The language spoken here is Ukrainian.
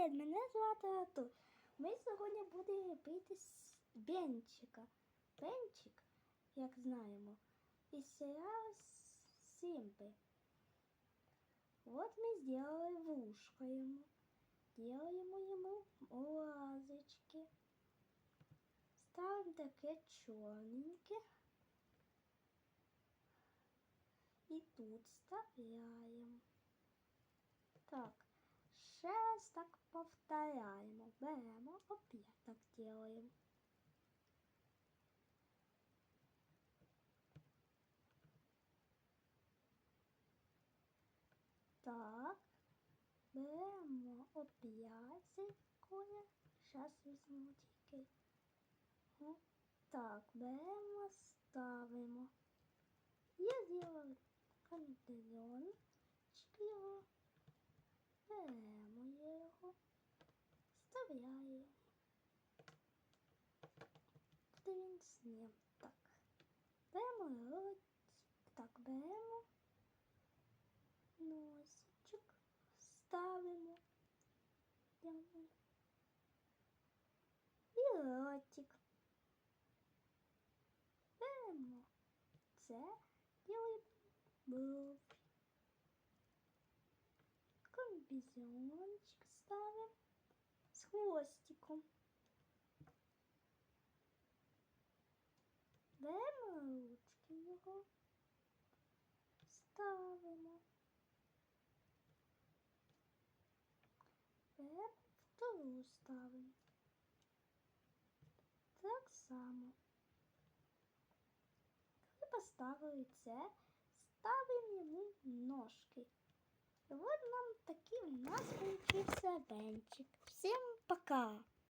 Привіт! Мене звати Артур. Ми сьогодні будемо пити Бенчика. Бенчик, як знаємо, із серіалу Сімпи. От ми зробили вушко йому. Делаємо йому лазочки. Ставимо таке чорненьке. І тут вставляємо. Так, ще раз так повторяємо. Беремо, опять так делаємо. Так, беремо опять циркуля. Зараз візьму тільки. Так, беремо, ставимо. Я зробила кампельончик його. Беремо його, вставляємо. Куди він сніг? Так. Беремо. Так, беремо ставимо. І ротик. Беремо. Це ділимо бровь. Комбізончик ставим з хвостиком. Беремо ручки його, ставимо. Так само. Коли поставили це, ставимо йому ножки. І от нам такий у нас получився бенчик. Всім пока!